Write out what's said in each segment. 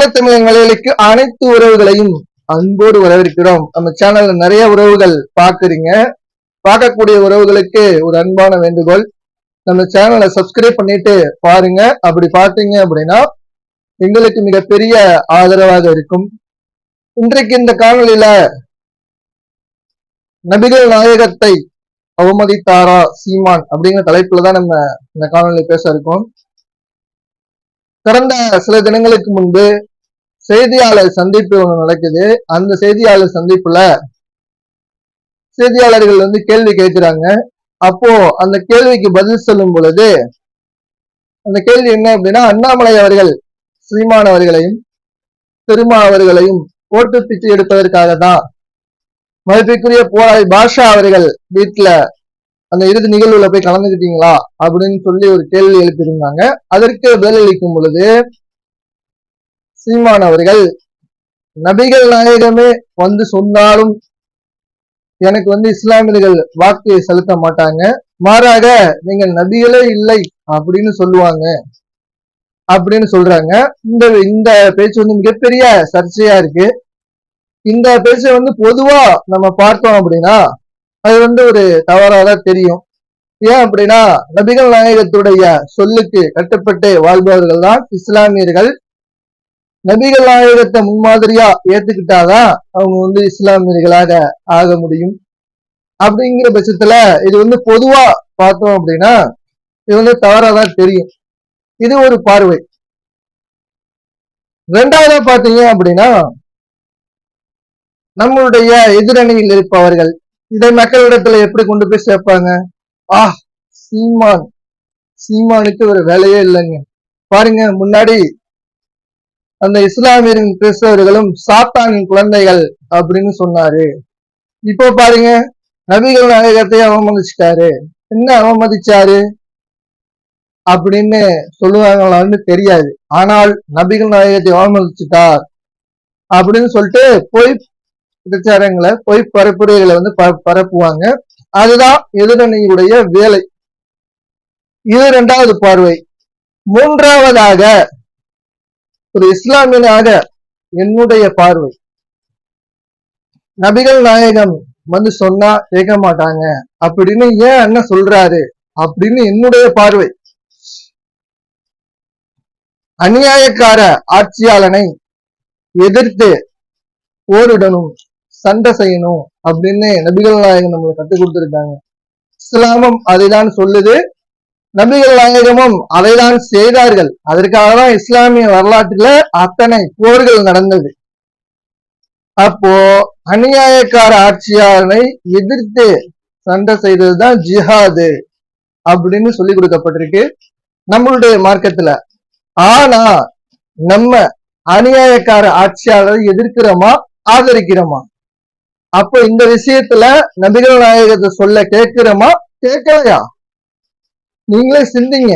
அன்பான தமிழங்களுக்கு அனைத்து உறவுகளையும் அன்போடு வரவேற்கிறோம். நம்ம சேனல்ல நிறைய உறவுகள் பாக்குறீங்க பார்க்கக்கூடிய உறவுகளுக்கு ஒரு அன்பான வேண்டுகோள். நம்ம சேனலை சப்ஸ்கிரைப் பண்ணிட்டு பாருங்க. அப்படி பார்த்தீங்க அப்படின்னா எங்களுக்கு மிகப்பெரிய ஆதரவாக இருக்கும். இன்றைக்கு இந்த காணொலியில நபிகள் நாயகத்தை அவமதித்தாரா சீமான் அப்படிங்கிற தலைப்புல தான் நம்ம இந்த காணொலி பேச இருக்கோம். கடந்த சில தினங்களுக்கு முன்பு செய்தியாளர் சந்திப்பு ஒன்று நடக்குது. அந்த செய்தியாளர் சந்திப்புல செய்தியாளர்கள் வந்து கேள்வி கேட்கிறாங்க. அப்போ அந்த கேள்விக்கு பதில் சொல்லும் பொழுது அந்த கேள்வி என்ன அப்படின்னா அண்ணாமலை அவர்கள் சீமான் அவர்களையும் திருமா அவர்களையும் ஓட்டு பிச்சு எடுப்பதற்காக தான் மதிப்பிற்குரிய போராளி பாஷா அவர்கள் வீட்டுல அந்த இறுதி நிகழ்வுல போய் கலந்துக்கிட்டீங்களா? அப்படின்னு சொல்லி ஒரு கேள்வி எழுப்பியிருந்தாங்க. அதற்கு பதிலளிக்கும் பொழுது சீமான் அவர்கள் நபிகள் நாயகமே வந்து சொன்னாலும் எனக்கு வந்து இஸ்லாமியர்கள் வாக்கு செலுத்த மாட்டாங்க. மாறாக நீங்கள் நபிகளே இல்லை அப்படின்னு சொல்லுவாங்க. அப்படின்னு சொல்றாங்க. இந்த இந்த பேச்சு வந்து மிகப்பெரிய சர்ச்சையா இருக்கு. இந்த பேச்சை வந்து பொதுவா நம்ம பார்த்தோம் அப்படின்னா அது வந்து ஒரு தவறாதான் தெரியும். ஏன் அப்படின்னா நபிகள் நாயகத்துடைய சொல்லுக்கு கட்டுப்பட்டு வாழ்பவர்கள் தான் இஸ்லாமியர்கள். நபிகள் நாயகத்தை முன்மாதிரியா ஏத்துக்கிட்டாதான் அவங்க வந்து இஸ்லாமியர்களாக ஆக முடியும். அப்படிங்கிற பட்சத்துல இது வந்து பொதுவா பார்த்தோம் அப்படின்னா இது வந்து தவறாதான் தெரியும். இது ஒரு பார்வை. ரெண்டாவது பாத்தீங்க அப்படின்னா நம்மளுடைய எதிரணியில் இருப்பவர்கள் இதை மக்களிடத்துல எப்படி கொண்டு போய் சேர்ப்பாங்க? ஆ சீமான். சீமானுக்கு ஒரு வேலையே இல்லைங்க. பாருங்க முன்னாடி அந்த இஸ்லாமியரின் கிறிஸ்தவர்களும் சாத்தானின் குழந்தைகள் அப்படின்னு சொன்னாரு. இப்போ பாருங்க நபிகள் நாயகத்தை அவமதிச்சிட்டாரு. என்ன அவமதிச்சாரு? அப்படின்னு சொல்லுவாங்களான்னு தெரியாது. ஆனால் நபிகள் நாயகத்தை அவமதிச்சுட்டார். அப்படின்னு சொல்லிட்டு போய் பிரச்சாரங்களை போய் பரப்புரைகளை வந்து பரப்புவாங்க. அதுதான் எதிரணியுடைய வேலை. இது இரண்டாவது பார்வை. மூன்றாவதாக ஒரு இஸ்லாமியனாக என்னுடைய பார்வை. நபிகள் நாயகம் வந்து சொன்னா கேட்க மாட்டாங்க. அப்படின்னு ஏன் அண்ணன் சொல்றாரு? அப்படின்னு என்னுடைய பார்வை. அநியாயக்கார ஆட்சியாளனை எதிர்த்து போரிடணும் சண்டை செய்யணும் அப்படின்னு நபிகள் நாயகம் நம்மளுக்கு கற்றுக் கொடுத்துருக்காங்க. இஸ்லாமம் அதைதான் சொல்லுது. நபிகள் நாயகமும் அதைதான் செய்தார்கள். அதற்காக தான் இஸ்லாமிய வரலாற்றுல அத்தனை போர்கள் நடந்தது. அப்போ அநியாயக்கார ஆட்சியாளனை எதிர்த்து சண்டை செய்ததுதான் ஜிஹாது அப்படின்னு சொல்லி கொடுக்கப்பட்டிருக்கு. நம்மளுடைய மார்க்கத்துல. ஆனா நம்ம அநியாயக்கார ஆட்சியாளரை எதிர்க்கிறோமா? ஆதரிக்கிறோமா? அப்போ இந்த விஷயத்துல நபிகள் நாயகத்தை சொல்ல கேட்கிறோமா? கேட்கலையா? நீங்களே சிந்திங்க.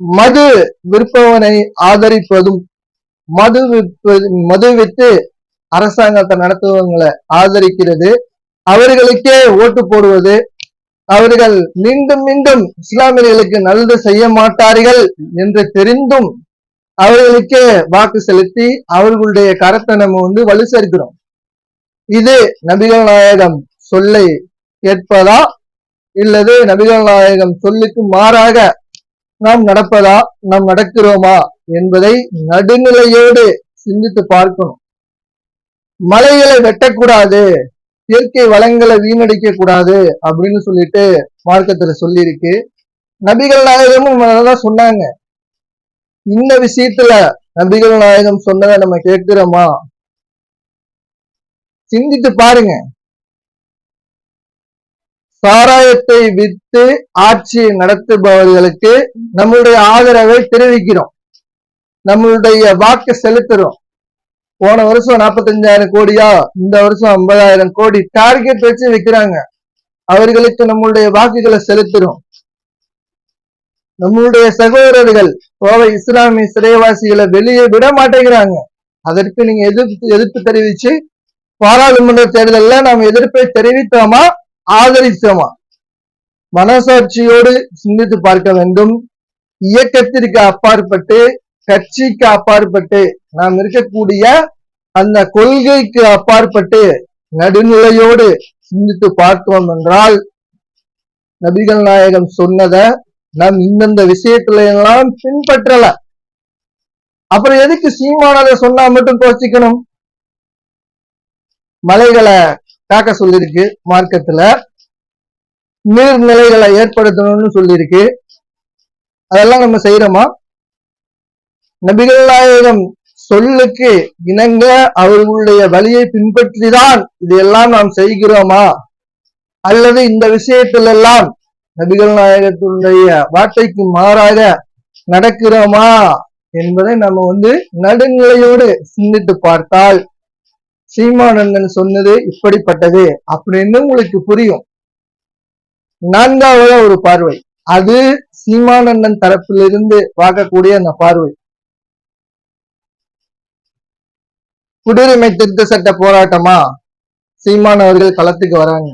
மது விற்பவனை ஆதரிப்பதும் மது விற்பது மது வித்து அரசாங்கத்தை நடத்துவங்களை ஆதரிக்கிறது. அவர்களுக்கே ஓட்டு போடுவது அவர்கள் மீண்டும் மீண்டும் இஸ்லாமியர்களுக்கு நல்லது செய்ய மாட்டார்கள் என்று தெரிந்தும் அவர்களுக்கே வாக்கு செலுத்தி அவர்களுடைய கரத்தை நம்ம வந்து வலு சேர்க்கிறோம் இது நபிகள் நாயகம் சொல்லை கேட்பதா இல்லது நபிகள் நாயகம் சொல்லுக்கு மாறாக நாம் நடப்பதா நாம் நடக்கிறோமா என்பதை நடுநிலையோடு சிந்தித்து பார்க்கணும். மலைகளை வெட்டக்கூடாது இயற்கை வளங்களை வீணடிக்க கூடாது அப்படின்னு சொல்லிட்டு மார்க்கத்துல சொல்லியிருக்கு. நபிகள் நாயகமும் அதான் சொன்னாங்க. இந்த விஷயத்துல நபிகள் நாயகம் சொன்னதை நம்ம கேட்கிறோமா? சிந்தித்து பாருங்க. சாராயத்தை வித்து ஆட்சி நடத்துபவர்களுக்கு நம்மளுடைய ஆதரவை தெரிவிக்கிறோம். நம்மளுடைய வாக்கு செலுத்துறோம். போன வருஷம் நாற்பத்தஞ்சாயிரம் கோடியா இந்த வருஷம் ஐம்பதாயிரம் கோடி டார்கெட் வச்சு விற்கிறாங்க அவர்களுக்கு நம்மளுடைய வாக்குகளை செலுத்துறோம். நம்மளுடைய சகோதரர்கள் கோவை இஸ்லாமிய சிறைவாசிகளை வெளியே விட மாட்டேங்கிறாங்க. அதற்கு நீங்க எதிர்ப்பு எதிர்ப்பு தெரிவிச்சு பாராளுமன்ற தேர்தலில் நாம் எதிர்ப்பை தெரிவித்தோமா? ஆதரித்தோமா? மனசாட்சியோடு சிந்தித்து பார்க்க வேண்டும். இயக்கத்திற்கு அப்பாற்பட்டு கட்சிக்கு அப்பாற்பட்டு நாம் இருக்கக்கூடிய அந்த கொள்கைக்கு அப்பாற்பட்டு நடுநிலையோடு சிந்தித்து பார்த்தோம் என்றால் நபிகள் நாயகம் சொன்னத நாம் இந்தந்த விஷயத்துல எல்லாம் பின்பற்றல. அப்புறம் எதுக்கு சீமானதை சொன்னா மட்டும் கோச்சிக்கணும்? மலைகளை காக்க சொல்லியிருக்கு மார்க்கத்துல. நீர்நிலைகளை ஏற்படுத்தணும்னு சொல்லியிருக்கு அதெல்லாம் நம்ம செய்யறோமா நபிகள் நாயகம் சொல்லுக்கு இணங்க அவர்களுடைய வழியை பின்பற்றிதான் இதையெல்லாம் நாம் செய்கிறோமா? அல்லது இந்த விஷயத்திலெல்லாம் நபிகள் நாயகத்தினுடைய வார்த்தைக்கு மாறாக நடக்கிறோமா? என்பதை நம்ம வந்து நடுநிலையோடு சிந்தித்து பார்த்தால் சீமானந்தன் சொன்னது இப்படிப்பட்டது அப்படின்னு உங்களுக்கு புரியும். நான்காவது ஒரு பார்வை. அது சீமானந்தன் தரப்பிலிருந்து பார்க்கக்கூடிய அந்த பார்வை. குடியுரிமை திருத்த சட்ட போராட்டமா? சீமான் அவர்கள் களத்துக்கு வராங்க.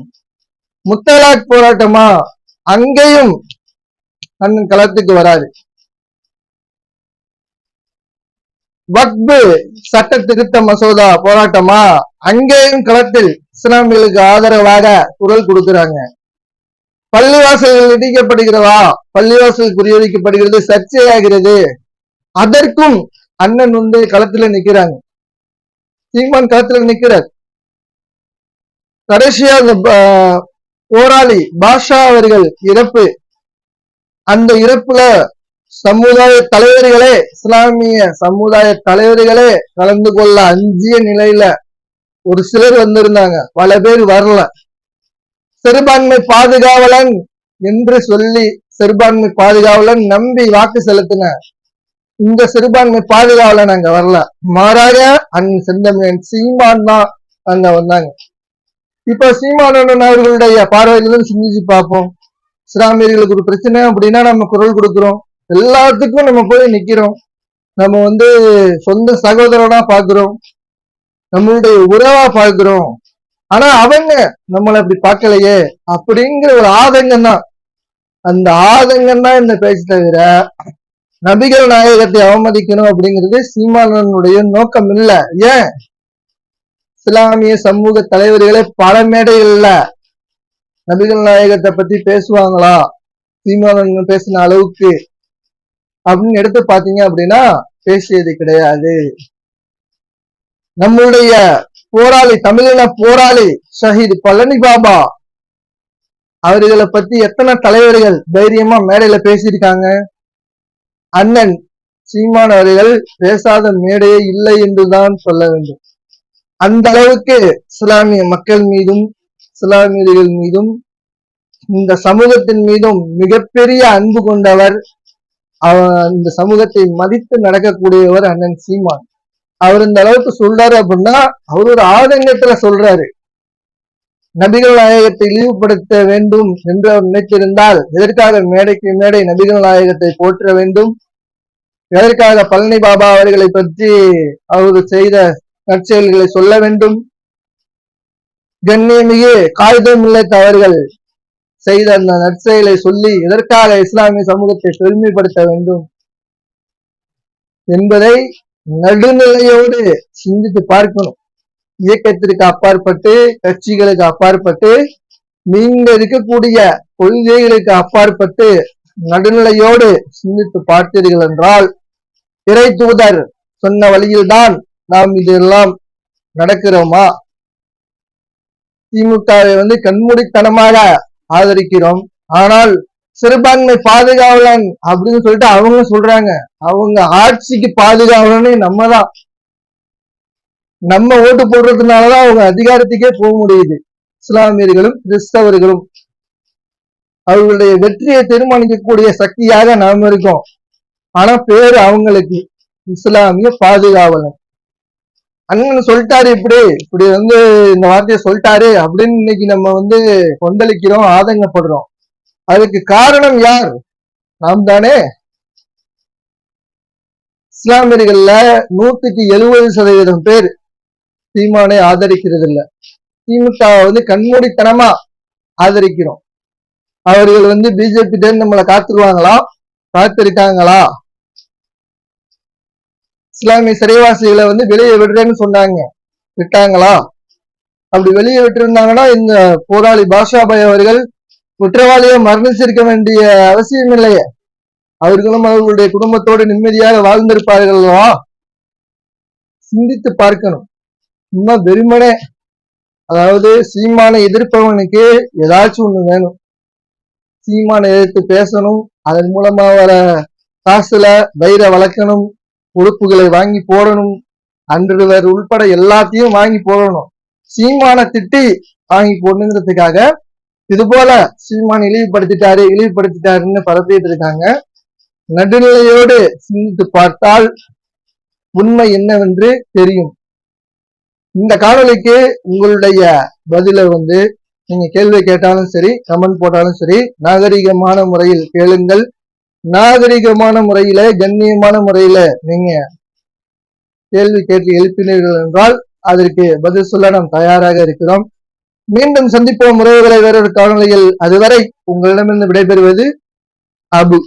முத்தலாக் போராட்டமா? அங்கேயும் அண்ணன் களத்துக்கு வராது வக்பு சட்ட திருத்த மசோதா போராட்டமா? அங்கேயும் களத்தில் இஸ்லாமியர்களுக்கு ஆதரவாக குரல் கொடுக்கிறாங்க. பள்ளிவாசல்கள் இடிக்கப்படுகிறதா? பள்ளிவாசல் குறியடிக்கப்படுகிறது சர்ச்சையாகிறது. அதற்கும் அண்ணன் வந்து களத்துல நிக்கிறாங்க. சீமான் களத்துல நிக்கிறார். கடைசியா அந்த போராளி பாஷா அவர்கள் இறப்பு. அந்த இறப்புல சமுதாய தலைவர்களே இஸ்லாமிய சமுதாய தலைவர்களே கலந்து கொள்ள அஞ்சிய நிலையில ஒரு சிலர் வந்திருந்தாங்க. பல பேர் வரல. சிறுபான்மை பாதுகாவலன் என்று சொல்லி சிறுபான்மை பாதுகாவலன் நம்பி வாக்கு செலுத்தின இந்த சிறுபான்மை பாதுகாவலன் அங்க வரல. மாறாக அண்ணன் செந்தமிழன் சீமான் தான் அங்க வந்தாங்க. இப்ப சீமானந்தன் அவர்களுடைய பார்வைகளும் சிந்திச்சு பார்ப்போம். இஸ்லாமியர்களுக்கு ஒரு பிரச்சனை அப்படின்னா நம்ம குரல் கொடுக்கிறோம். எல்லாத்துக்கும் நம்ம போய் நிக்கிறோம். நம்ம வந்து சொந்த சகோதரனா பாக்குறோம். நம்மளுடைய உறவா பாக்குறோம். ஆனா அவங்க நம்மளை அப்படி பார்க்கலையே அப்படிங்கிற ஒரு ஆதங்கம் தான். அந்த ஆதங்கம் தான் இந்த பேச்சு தவிர நபிகள் நாயகத்தை அவமதிக்கணும் அப்படிங்கிறது சீமானனுடைய நோக்கம் இல்ல. ஏன்? இஸ்லாமிய சமூக தலைவர்களே பல மேடைகள்ல நபிகள் நாயகத்தை பத்தி பேசுவாங்களா? சீமானன் பேசின அளவுக்கு அப்படின்னு எடுத்து பாத்தீங்க அப்படின்னா பேசியது கிடையாது. நம்மளுடைய போராளி தமிழின போராளி ஷஹீத் பழனி பாபா அவர்களை பத்தி எத்தனை தலைவர்கள் தைரியமா மேடையில பேசியிருக்காங்க? அண்ணன் சீமான் அவர்கள் பேசாத மேடையே இல்லை என்றுதான் சொல்ல வேண்டும். அந்த அளவுக்கு இஸ்லாமிய மக்கள் மீதும் இஸ்லாமியர்கள் மீதும் இந்த சமூகத்தின் மீதும் மிகப்பெரிய அன்பு கொண்டவர் இந்த சமூகத்தை மதித்து நடக்கக்கூடியவர் அண்ணன் சீமான். அவர் இந்த அளவுக்கு சொல்றாரு அப்படின்னா அவர் ஒரு ஆதங்கத்துல சொல்றாரு. நபிகள் நாயகத்தை இழிவுபடுத்த வேண்டும் என்று அவர் நினைத்திருந்தால் எதற்காக மேடைக்கு மேடை நபிகள் நாயகத்தை போற்ற வேண்டும்? எதற்காக பழனி பாபா அவர்களை பற்றி அவர் செய்த நற்செயல்களை சொல்ல வேண்டும்? கண்ணியமிகு காகிதம் தவறுகள் செய்த அந்த நற்செயலை சொல்லி எதற்காக இஸ்லாமிய சமூகத்தை பெருமைப்படுத்த வேண்டும் என்பதை நடுநிலையோடு சிந்தித்து பார்க்கணும். இயக்கத்திற்கு அப்பாற்பட்டு கட்சிகளுக்கு அப்பாற்பட்டு நீங்க இருக்கக்கூடிய கொள்கைகளுக்கு அப்பாற்பட்டு நடுநிலையோடு சிந்தித்து பார்த்தீர்கள் என்றால் இறை தூதர் சொன்ன வழியில்தான் நாம் இதெல்லாம் நடக்கிறோமா? திமுகவை வந்து கண்மூடித்தனமாக ஆதரிக்கிறோம். ஆனால் சிறுபான்மை பாதுகாவலன் அப்படின்னு சொல்லிட்டு அவங்க சொல்றாங்க. அவங்க ஆட்சிக்கு பாதுகாவலனே நம்ம தான் நம்ம ஓட்டு போடுறதுனாலதான் அவங்க அதிகாரத்துக்கே போக முடியுது. இஸ்லாமியர்களும் கிறிஸ்தவர்களும். அவர்களுடைய வெற்றியை தீர்மானிக்கக்கூடிய சக்தியாக நாம் இருக்கோம். ஆனா பேரு அவங்களுக்கு இஸ்லாமிய பாதுகாவலன். அண்ணன் சொல்லிட்டாரு இப்படி. இப்படி வந்து இந்த வார்த்தையை சொல்லிட்டாரு அப்படின்னு இன்னைக்கு நம்ம வந்து கொந்தளிக்கிறோம் ஆதங்கப்படுறோம். அதுக்கு காரணம் யார்? நாம் தானே. இஸ்லாமியர்கள்ல நூத்துக்கு எழுபது சதவீதம் பேர் சீமானை ஆதரிக்கிறது இல்ல திமுக வந்து கண்மூடித்தனமா ஆதரிக்கிறோம். அவர்கள் வந்து பிஜேபி நம்மளை காத்துருவாங்களா? காத்திருக்காங்களா? இஸ்லாமிய சிறைவாசிகளை வந்து வெளியே விடுறேன்னு சொன்னாங்க. விட்டாங்களா? அப்படி வெளியே விட்டிருந்தாங்கன்னா இந்த போராளி பாஷாபாய் அவர்கள் குற்றவாளியை மரணிச்சிருக்க வேண்டிய அவசியம் இல்லையே அவர்களும் அவர்களுடைய குடும்பத்தோடு நிம்மதியாக வாழ்ந்திருப்பார்களா? சிந்தித்து பார்க்கணும். இன்னும் வெறுமனே. அதாவது சீமானை எதிர்ப்பவனுக்கு ஏதாச்சும் ஒண்ணு வேணும். சீமானை எதிர்த்து பேசணும். அதன் மூலமா வர காசுல வயிறை வளர்க்கணும். உறுப்புகளை வாங்கி போடணும். அன்றுவர் உள்பட எல்லாத்தையும் வாங்கி போடணும். சீமான திட்டி வாங்கி போடணுங்கிறதுக்காக இது போல சீமான் இழிவுபடுத்திட்டாரு இழிவுபடுத்திட்டாருன்னு பரப்பிட்டு இருக்காங்க. நடுநிலையோடு சிந்தித்து பார்த்தால் உண்மை என்னவென்று தெரியும். இந்த காணொலிக்கு உங்களுடைய பதில வந்து நீங்க கேள்வி கேட்டாலும் சரி கமெண்ட் போட்டாலும் சரி நாகரிகமான முறையில் கேளுங்கள். நாகரிகமான முறையில கண்ணியமான முறையில நீங்க கேள்வி கேட்டு எழுப்பினீர்கள் என்றால் அதற்கு பதில் சொல்ல நாம் தயாராக இருக்கிறோம். மீண்டும் சந்திப்போம் உறவுகளை வேறொரு காலநிலையில் அதுவரை உங்களிடமிருந்து விடைபெறுவது அபு.